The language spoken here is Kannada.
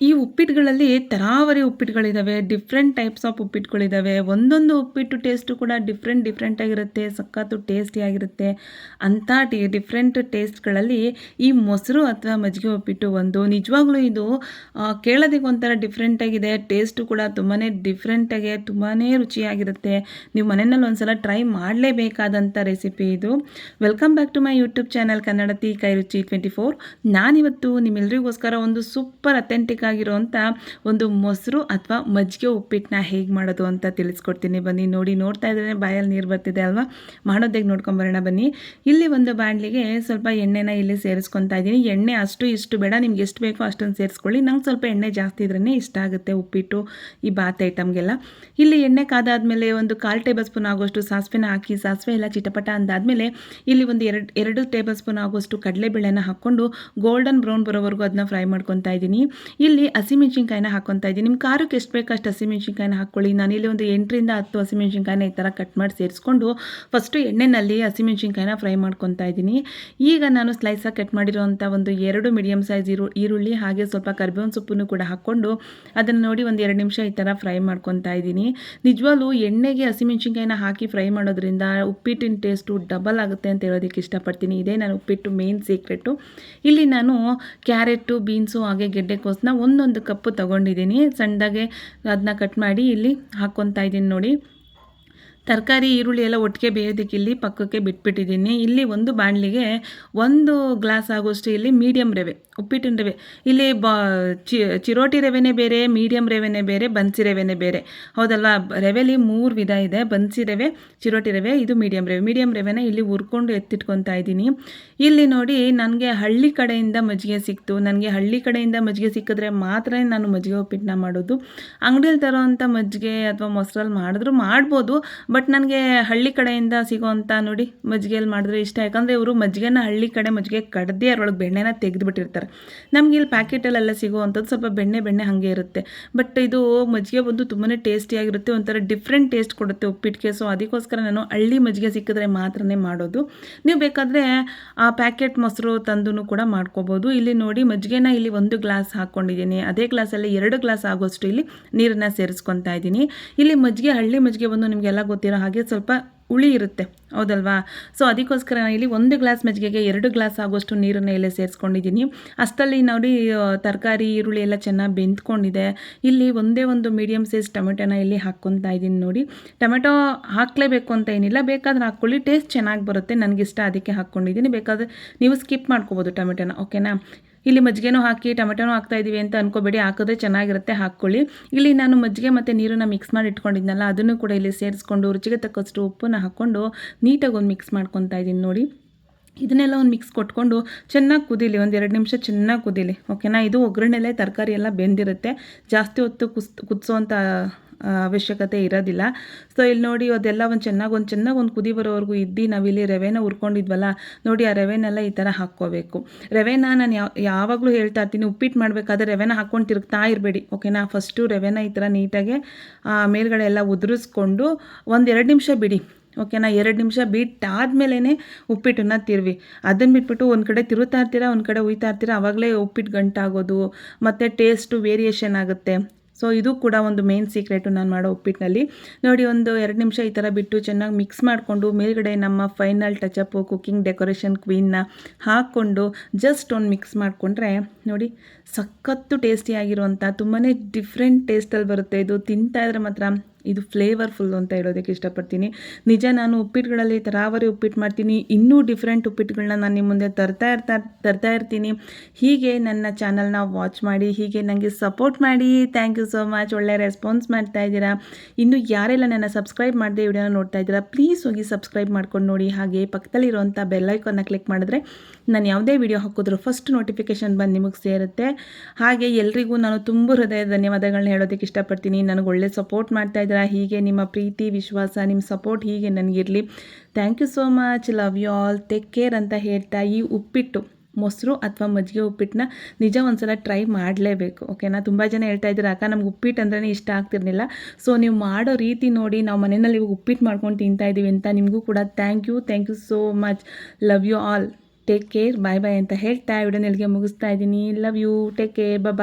ಈ ಉಪ್ಪಿಟ್ಟುಗಳಲ್ಲಿ ತರಾವರಿ ಉಪ್ಪಿಟ್ಟುಗಳಿದ್ದಾವೆ ಡಿಫ್ರೆಂಟ್ ಟೈಪ್ಸ್ ಆಫ್ ಉಪ್ಪಿಟ್ಟುಗಳಿದ್ದಾವೆ ಒಂದೊಂದು ಉಪ್ಪಿಟ್ಟು ಟೇಸ್ಟು ಕೂಡ ಡಿಫ್ರೆಂಟ್ ಡಿಫ್ರೆಂಟಾಗಿರುತ್ತೆ ಸಖತ್ತು ಟೇಸ್ಟಿಯಾಗಿರುತ್ತೆ ಅಂಥ ಟಿ ಡಿಫ್ರೆಂಟ್ ಟೇಸ್ಟ್ಗಳಲ್ಲಿ ಈ ಮೊಸರು ಅಥವಾ ಮಜ್ಜಿಗೆ ಉಪ್ಪಿಟ್ಟು ಒಂದು. ನಿಜವಾಗ್ಲೂ ಇದು ಕೇಳೋದಕ್ಕೆ ಒಂಥರ ಡಿಫ್ರೆಂಟಾಗಿದೆ ಟೇಸ್ಟು ಕೂಡ ತುಂಬಾ ಡಿಫ್ರೆಂಟಾಗಿ ತುಂಬಾ ರುಚಿಯಾಗಿರುತ್ತೆ. ನೀವು ಮನೆಯಲ್ಲಿ ಒಂದ್ಸಲ ಟ್ರೈ ಮಾಡಲೇಬೇಕಾದಂಥ ರೆಸಿಪಿ ಇದು. Welcome back to my YouTube channel Kannadathi Kai Ruchi twenty four ನಾನಿವತ್ತು ನಿಮ್ಮೆಲ್ಲರಿಗೋಸ್ಕರ ಒಂದು ಸೂಪರ್ ಅಥೆಂಟಿಕ್ ಆಗಿರೋವಂಥ ಒಂದು ಮೊಸರು ಅಥವಾ ಮಜ್ಜಿಗೆ ಉಪ್ಪಿಟ್ಟನ್ನ ಹೇಗೆ ಮಾಡೋದು ಅಂತ ತಿಳಿಸ್ಕೊಡ್ತೀನಿ. ಬನ್ನಿ, ನೋಡಿ, ನೋಡ್ತಾ ಇದ್ರೆ ಬಾಯಲ್ಲಿ ನೀರು ಬರ್ತಿದೆ ಅಲ್ವಾ? ಮಾಡೋದೇಗೆ ನೋಡ್ಕೊಂಬರೋಣ ಬನ್ನಿ. ಇಲ್ಲಿ ಒಂದು ಬಾಣಲಿಗೆ ಸ್ವಲ್ಪ ಎಣ್ಣೆನ ಇಲ್ಲಿ ಸೇರಿಸ್ಕೊತಾ ಇದ್ದೀನಿ. ಎಣ್ಣೆ ಅಷ್ಟು ಇಷ್ಟು ಬೇಡ, ನಿಮ್ಗೆ ಎಷ್ಟು ಬೇಕೋ ಅಷ್ಟೊಂದು ಸೇರಿಸ್ಕೊಳ್ಳಿ. ನಂಗೆ ಸ್ವಲ್ಪ ಎಣ್ಣೆ ಜಾಸ್ತಿ ಇದ್ರೇ ಇಷ್ಟ ಆಗುತ್ತೆ ಉಪ್ಪಿಟ್ಟು, ಈ ಬಾತ್ ಐಟಮ್ಗೆಲ್ಲ. ಇಲ್ಲಿ ಎಣ್ಣೆ ಕಾದಾದ್ಮೇಲೆ ಒಂದು ಕಾಲು ಟೇಬಲ್ ಸ್ಪೂನ್ ಆಗೋಷ್ಟು ಸಾಸಿವೆನ ಹಾಕಿ, ಸಾಸಿವೆ ಎಲ್ಲ ಚಿಟಪಟ ಅಂದಾದಮೇಲೆ ಇಲ್ಲಿ ಒಂದು ಎರಡು ಎರಡು ಟೇಬಲ್ ಸ್ಪೂನ್ ಆಗೋಷ್ಟು ಕಡಲೆಬೇಳೆನ ಹಾಕ್ಕೊಂಡು, ಗೋಲ್ಡನ್ ಬ್ರೌನ್ ಬರೋವರೆಗೂ ಅದನ್ನ ಫ್ರೈ ಮಾಡ್ಕೊತಾ ಇದ್ದೀನಿ. ಇಲ್ಲಿ ಇಲ್ಲಿ ಹಸಿಮೆಣ್ಸಿನ್ಕಾಯಿನ ಹಾಕೊತ ಇದ್ದೀನಿ. ನಿಮ್ಮ ಖಾರಕ್ಕೆ ಎಷ್ಟು ಬೇಕು ಅಷ್ಟು ಹಸಿಮೆಣ್ಸಿನಕಾಯನ್ನ ಹಾಕೊಳ್ಳಿ. ನಾನು ಇಲ್ಲಿ ಒಂದು ಎಂಟರಿಂದ ಹತ್ತು ಹಸಿಮೆಣ್ಸಿನ್ಕಾಯಿನ ಈ ಥರ ಕಟ್ ಮಾಡಿ ಸೇರಿಸ್ಕೊಂಡು ಫಸ್ಟು ಎಣ್ಣೆನಲ್ಲಿ ಹಸಿಮೆಣ್ಸಿನ್ಕಾಯಿನ ಫ್ರೈ ಮಾಡ್ಕೊತಾ ಇದ್ದೀನಿ. ಈಗ ನಾನು ಸ್ಲೈಸಾಗಿ ಕಟ್ ಮಾಡಿರುವಂಥ ಒಂದು ಎರಡು ಮೀಡಿಯಮ್ ಸೈಜ್ ಈರು, ಈರುಳ್ಳಿ ಹಾಗೆ ಸ್ವಲ್ಪ ಕರ್ಬೇವಿನ ಸೊಪ್ಪನ್ನು ಕೂಡ ಹಾಕ್ಕೊಂಡು ಅದನ್ನು ನೋಡಿ ಒಂದು ಎರಡು ನಿಮಿಷ ಈ ಥರ ಫ್ರೈ ಮಾಡ್ಕೊತಾ ಇದ್ದೀನಿ. ನಿಜವಾಗ್ಲೂ ಎಣ್ಣೆಗೆ ಹಸಿಮೆಣ್ಸಿನ್ಕಾಯಿನ ಹಾಕಿ ಫ್ರೈ ಮಾಡೋದ್ರಿಂದ ಉಪ್ಪಿಟ್ಟಿನ ಟೇಸ್ಟು ಡಬಲ್ ಆಗುತ್ತೆ ಅಂತ ಹೇಳೋದಕ್ಕೆ ಇಷ್ಟಪಡ್ತೀನಿ. ಇದೇ ನಾನು ಉಪ್ಪಿಟ್ಟು ಮೇನ್ ಸೀಕ್ರೆಟು ಇಲ್ಲಿ ನಾನು ಕ್ಯಾರೆಟು ಬೀನ್ಸು ಹಾಗೆ ಗೆಡ್ಡೆಕೋಸನ್ನ ಒಂದು ಒಂದೊಂದು ಕಪ್ಪು ತಗೊಂಡಿದ್ದೀನಿ. ಸಣ್ಣದಾಗೆ ಅದನ್ನ ಕಟ್ ಮಾಡಿ ಇಲ್ಲಿ ಹಾಕ್ಕೊತಾ ಇದ್ದೀನಿ ನೋಡಿ. ತರಕಾರಿ, ಈರುಳ್ಳಿ ಎಲ್ಲ ಒಟ್ಟಿಗೆ ಬೇಯೋದಕ್ಕೆ ಇಲ್ಲಿ ಪಕ್ಕಕ್ಕೆ ಬಿಟ್ಬಿಟ್ಟಿದ್ದೀನಿ. ಇಲ್ಲಿ ಒಂದು ಬಾಣಲಿಗೆ ಒಂದು ಗ್ಲಾಸ್ ಆಗೋಷ್ಟು ಇಲ್ಲಿ ಮೀಡಿಯಂ ರವೆ, ಉಪ್ಪಿಟ್ಟಿನ ರವೆ. ಇಲ್ಲಿ ಬಾ ಚಿರೋಟಿ ರವೆನೇ ಬೇರೆ ಮೀಡಿಯಂ ರವೆನೇ ಬೇರೆ, ಬನ್ಸಿ ರವೆನೇ ಬೇರೆ. ಹೌದಲ್ವಾ? ರವೆಲಿ ಮೂರು ವಿಧ ಇದೆ. ಬನ್ಸಿ ರವೆ, ಚಿರೋಟಿ ರವೆ, ಇದು ಮೀಡಿಯಂ ರವೆ. ಮೀಡಿಯಂ ರವೆನ ಇಲ್ಲಿ ಹುರ್ಕೊಂಡು ಎತ್ತಿಟ್ಕೊತಾ ಇದ್ದೀನಿ. ಇಲ್ಲಿ ನೋಡಿ ನನಗೆ ಹಳ್ಳಿ ಕಡೆಯಿಂದ ಮಜ್ಜಿಗೆ ಸಿಕ್ತು. ನನಗೆ ಹಳ್ಳಿ ಕಡೆಯಿಂದ ಮಜ್ಜಿಗೆ ಸಿಕ್ಕಿದ್ರೆ ಮಾತ್ರ ನಾನು ಮಜ್ಜಿಗೆ ಉಪ್ಪಿಟ್ಟನ್ನ ಮಾಡೋದು. ಅಂಗಡಿಯಲ್ಲಿ ತರೋವಂಥ ಮಜ್ಜಿಗೆ ಅಥವಾ ಮೊಸರಲ್ಲಿ ಮಾಡಿದ್ರು ಮಾಡ್ಬೋದು. ಬಟ್ ನನಗೆ ಹಳ್ಳಿ ಕಡೆಯಿಂದ ಸಿಗೋವಂಥ ನೋಡಿ ಮಜ್ಜಿಗೆಯಲ್ಲಿ ಮಾಡಿದ್ರೆ ಇಷ್ಟ. ಯಾಕಂದರೆ ಇವರು ಮಜ್ಜಿಗೆನ ಹಳ್ಳಿ ಕಡೆ ಮಜ್ಜಿಗೆ ಕಡ್ದೆ ಅದರೊಳಗೆ ಬೆಣ್ಣೆನ ತೆಗೆದುಬಿಟ್ಟಿರ್ತಾರೆ. ನಮಗೆ ಇಲ್ಲಿ ಪ್ಯಾಕೆಟಲ್ಲೆಲ್ಲ ಸಿಗೋವಂಥದ್ದು ಸ್ವಲ್ಪ ಬೆಣ್ಣೆ ಬೆಣ್ಣೆ ಹಾಗೆ ಇರುತ್ತೆ. ಬಟ್ ಇದು ಮಜ್ಜಿಗೆ ಬಂದು ತುಂಬಾ ಟೇಸ್ಟಿಯಾಗಿರುತ್ತೆ, ಒಂಥರ ಡಿಫ್ರೆಂಟ್ ಟೇಸ್ಟ್ ಕೊಡುತ್ತೆ ಉಪ್ಪಿಟ್ಟಿಗೆ ಸೊ ಅದಕ್ಕೋಸ್ಕರ ನಾನು ಹಳ್ಳಿ ಮಜ್ಜಿಗೆ ಸಿಕ್ಕಿದ್ರೆ ಮಾತ್ರನೇ ಮಾಡೋದು. ನೀವು ಬೇಕಾದರೆ ಆ ಪ್ಯಾಕೆಟ್ ಮೊಸರು ತಂದು ಕೂಡ ಮಾಡ್ಕೋಬೋದು. ಇಲ್ಲಿ ನೋಡಿ ಮಜ್ಜಿಗೆನ ಇಲ್ಲಿ ಒಂದು ಗ್ಲಾಸ್ ಹಾಕ್ಕೊಂಡಿದ್ದೀನಿ. ಅದೇ ಗ್ಲಾಸಲ್ಲಿ ಎರಡು ಗ್ಲಾಸ್ ಆಗೋಷ್ಟು ಇಲ್ಲಿ ನೀರನ್ನು ಸೇರಿಸ್ಕೊತಾ ಇದ್ದೀನಿ. ಇಲ್ಲಿ ಮಜ್ಜಿಗೆ ಹಳ್ಳಿ ಮಜ್ಜಿಗೆ ಬಂದು ನಿಮಗೆಲ್ಲ ಗೊತ್ತಿರೋ ಹಾಗೆ ಸ್ವಲ್ಪ ಹುಳಿ ಇರುತ್ತೆ. ಹೌದಲ್ವಾ? ಸೊ ಅದಕ್ಕೋಸ್ಕರ ನಾನು ಇಲ್ಲಿ ಒಂದು ಗ್ಲಾಸ್ ಮಜ್ಜಿಗೆಗೆ ಎರಡು ಗ್ಲಾಸ್ ಆಗೋಷ್ಟು ನೀರನ್ನು ಇಲ್ಲೇ ಸೇರಿಸ್ಕೊಂಡಿದ್ದೀನಿ. ಅಷ್ಟಲ್ಲಿ ನೋಡಿ ತರಕಾರಿ, ಈರುಳ್ಳಿ ಎಲ್ಲ ಚೆನ್ನಾಗಿ ಬೆಂದ್ಕೊಂಡಿದೆ. ಇಲ್ಲಿ ಒಂದೇ ಒಂದು ಮೀಡಿಯಮ್ ಸೈಜ್ ಟೊಮೆಟೊನ ಇಲ್ಲಿ ಹಾಕ್ಕೊತಾ ಇದ್ದೀನಿ ನೋಡಿ. ಟೊಮೆಟೊ ಹಾಕಲೇಬೇಕು ಅಂತ ಏನಿಲ್ಲ. ಬೇಕಾದ್ರೆ ಹಾಕ್ಕೊಳ್ಳಿ. ಟೇಸ್ಟ್ ಚೆನ್ನಾಗಿ ಬರುತ್ತೆ. ನನಗಿಷ್ಟ ಅದಕ್ಕೆ ಹಾಕ್ಕೊಂಡಿದ್ದೀನಿ. ಬೇಕಾದರೆ ನೀವು ಸ್ಕಿಪ್ ಮಾಡ್ಕೋಬೋದು ಟೊಮೆಟೊನ. ಓಕೆನಾ ಇಲ್ಲಿ ಮಜ್ಜಿಗೆನೂ ಹಾಕಿ, ಟೊಮೆಟೊನೂ ಹಾಕ್ತಾ ಇದ್ದೀವಿ ಅಂತ ಅನ್ಕೋಬೇಡಿ. ಹಾಕಿದ್ರೆ ಚೆನ್ನಾಗಿರುತ್ತೆ, ಹಾಕ್ಕೊಳ್ಳಿ. ಇಲ್ಲಿ ನಾನು ಮಜ್ಜಿಗೆ ಮತ್ತು ನೀರನ್ನು ಮಿಕ್ಸ್ ಮಾಡಿ ಇಟ್ಕೊಂಡಿದ್ನಲ್ಲ, ಅದನ್ನು ಕೂಡ ಇಲ್ಲಿ ಸೇರಿಸ್ಕೊಂಡು ರುಚಿಗೆ ತಕ್ಕಷ್ಟು ಉಪ್ಪನ್ನು ಹಾಕ್ಕೊಂಡು ನೀಟಾಗಿ ಒಂದು ಮಿಕ್ಸ್ ಮಾಡ್ಕೊತಾ ಇದ್ದೀನಿ ನೋಡಿ. ಇದನ್ನೆಲ್ಲ ಒಂದು ಮಿಕ್ಸ್ ಕೊಟ್ಕೊಂಡು ಚೆನ್ನಾಗಿ ಕುದೀಲಿ, ಒಂದು ಎರಡು ನಿಮಿಷ ಚೆನ್ನಾಗಿ ಕುದೀಲಿ ಓಕೆನಾ ಇದು ಒಗ್ಗರಣೆಲೆ ತರಕಾರಿ ಎಲ್ಲ ಬೆಂದಿರುತ್ತೆ. ಜಾಸ್ತಿ ಹೊತ್ತು ಕುಸ್ ಕುದಿಸೋವಂಥ ಅವಶ್ಯಕತೆ ಇರೋದಿಲ್ಲ. ಸೊ ಇಲ್ಲಿ ನೋಡಿ ಅದೆಲ್ಲ ಒಂದು ಚೆನ್ನಾಗಿ ಒಂದು ಚೆನ್ನಾಗಿ ಒಂದು ಕುದಿ ಬರೋವರೆಗೂ ಇದ್ದು ನಾವಿಲ್ಲಿ ರವೆನ ಹುರ್ಕೊಂಡಿದ್ವಲ್ಲ, ನೋಡಿ ಆ ರವೆನೆಲ್ಲ ಈ ಥರ ಹಾಕ್ಕೋಬೇಕು. ರವೆನ ನಾನು ಯಾವ ಯಾವಾಗಲೂ ಹೇಳ್ತಾ ಇರ್ತೀನಿ, ಉಪ್ಪಿಟ್ಟು ಮಾಡಬೇಕಾದ್ರೆ ರವೆನ ಹಾಕ್ಕೊಂಡು ತಿರುಗ್ತಾ ಇರಬೇಡಿ ಓಕೆನಾ ಫಸ್ಟು ರವೆನ ಈ ಥರ ನೀಟಾಗಿ ಮೇಲ್ಗಡೆ ಎಲ್ಲ ಉದುರಿಸ್ಕೊಂಡು ಒಂದು ಎರಡು ನಿಮಿಷ ಬಿಡಿ ಓಕೆನಾ ಎರಡು ನಿಮಿಷ ಬಿಟ್ಟಾದ್ಮೇಲೆ ಉಪ್ಪಿಟ್ಟನ್ನು ತಿರ್ವಿ. ಅದನ್ನು ಬಿಟ್ಬಿಟ್ಟು ಒಂದು ಕಡೆ ತಿರುತ್ತಾ ಇರ್ತೀರಾ, ಒಂದು ಕಡೆ ಉಯ್ತಾ ಇರ್ತೀರಾ ಆವಾಗಲೇ ಉಪ್ಪಿಟ್ಟು ಗಂಟಾಗೋದು, ಮತ್ತು ಟೇಸ್ಟು ವೇರಿಯೇಷನ್ ಆಗುತ್ತೆ. ಸೊ ಇದು ಕೂಡ ಒಂದು ಮೇನ್ ಸೀಕ್ರೆಟು ನಾನು ಮಾಡೋ ಉಪ್ಪಿಟ್ಟಿನಲ್ಲಿ ನೋಡಿ, ಒಂದು ಎರಡು ನಿಮಿಷ ಈ ಥರ ಬಿಟ್ಟು ಚೆನ್ನಾಗಿ ಮಿಕ್ಸ್ ಮಾಡಿಕೊಂಡು ಮೇಲ್ಗಡೆ ನಮ್ಮ final touch up cooking decoration ಕ್ವೀನ್ನ ಹಾಕ್ಕೊಂಡು ಜಸ್ಟ್ ಒಂದು ಮಿಕ್ಸ್ ಮಾಡಿಕೊಂಡ್ರೆ, ನೋಡಿ, ಸಖತ್ತು ಟೇಸ್ಟಿಯಾಗಿರುವಂಥ ತುಂಬಾ ಡಿಫ್ರೆಂಟ್ ಟೇಸ್ಟಲ್ಲಿ ಬರುತ್ತೆ. ಇದು ತಿಂತಾ ಇದ್ರೆ ಮಾತ್ರ ಇದು ಫ್ಲೇವರ್ಫುಲ್ ಅಂತ ಹೇಳೋದಕ್ಕೆ ಇಷ್ಟಪಡ್ತೀನಿ. ನಿಜ ನಾನು ಉಪ್ಪಿಟ್ಟುಗಳಲ್ಲಿ ತರಾವರಿ ಉಪ್ಪಿಟ್ಟು ಮಾಡ್ತೀನಿ. ಇನ್ನೂ ಡಿಫ್ರೆಂಟ್ ಉಪ್ಪಿಟ್ಟುಗಳನ್ನ ನಾನು ನಿಮ್ಮ ಮುಂದೆ ತರ್ತಾ ಇರ್ತಾ, ತರ್ತಾ ಇರ್ತೀನಿ. ಹೀಗೆ ನನ್ನ ಚಾನಲ್ನ ವಾಚ್ ಮಾಡಿ, ಹೀಗೆ ನನಗೆ ಸಪೋರ್ಟ್ ಮಾಡಿ. ಥ್ಯಾಂಕ್ ಯು ಸೋ ಮಚ್ ಒಳ್ಳೆ ರೆಸ್ಪಾನ್ಸ್ ಮಾಡ್ತಾ ಇದ್ದೀರಾ. ಇನ್ನು ಯಾರೆಲ್ಲ ನನ್ನ ಸಬ್ಸ್ಕ್ರೈಬ್ ಮಾಡದೆ ವಿಡಿಯೋನ ನೋಡ್ತಾ ಇದ್ದೀರಾ ಪ್ಲೀಸ್ ಹೋಗಿ ಸಬ್ಸ್ಕ್ರೈಬ್ ಮಾಡ್ಕೊಂಡು ನೋಡಿ. ಹಾಗೆ ಪಕ್ಕದಲ್ಲಿರುವಂಥ ಬೆಲ್ಲೈಕನ್ನ ಕ್ಲಿಕ್ ಮಾಡಿದ್ರೆ ನಾನು ಯಾವುದೇ ವಿಡಿಯೋ ಹಾಕಿದ್ರು ಫಸ್ಟ್ ನೋಟಿಫಿಕೇಷನ್ ಬಂದು ನಿಮಗೆ ಸೇರುತ್ತೆ. ಹಾಗೆ ಎಲ್ರಿಗೂ ನಾನು ತುಂಬ ಹೃದಯ ಧನ್ಯವಾದಗಳನ್ನ ಹೇಳೋದಕ್ಕೆ ಇಷ್ಟಪಡ್ತೀನಿ. ನನಗೆ ಒಳ್ಳೆ ಸಪೋರ್ಟ್ ಮಾಡ್ತಾ ಇದ್ದೀರಾ ಹೀಗೆ ನಿಮ್ಮ ಪ್ರೀತಿ, ವಿಶ್ವಾಸ ನಿಮ್ಮ ಸಪೋರ್ಟ್ ಹೀಗೆ ನನಗಿರಲಿ. Thank you so much love you all take care ಅಂತ ಹೇಳ್ತಾ ಈ ಉಪ್ಪಿಟ್ಟು, ಮೊಸರು ಅಥವಾ ಮಜ್ಜಿಗೆ ಉಪ್ಪಿಟ್ಟನ್ನ ನಿಜ ಒಂದ್ಸಲ ಟ್ರೈ ಮಾಡಲೇಬೇಕು. ಓಕೆನಾ ತುಂಬ ಜನ ಹೇಳ್ತಾ ಇದ್ದೀರಾ ಅಕ್ಕ, ನಮ್ಗೆ ಉಪ್ಪಿಟ್ಟು ಅಂದ್ರೆ ಇಷ್ಟ ಆಗ್ತಿರ್ಲಿಲ್ಲ. ಸೊ ನೀವು ಮಾಡೋ ರೀತಿ ನೋಡಿ, ನಾವು ಮನೆಯಲ್ಲಿ ಉಪ್ಪಿಟ್ಟು ಮಾಡ್ಕೊಂಡು ತಿಂತಾ ಇದ್ದೀವಿ ಅಂತ ನಿಮಗೂ ಕೂಡ thank you thank you so much love you all take care bye bye ಅಂತ ಹೇಳ್ತಾ ವಿಡಿಯೋನ ಮುಗಿಸ್ತಾ ಇದ್ದೀನಿ. Love you take care bye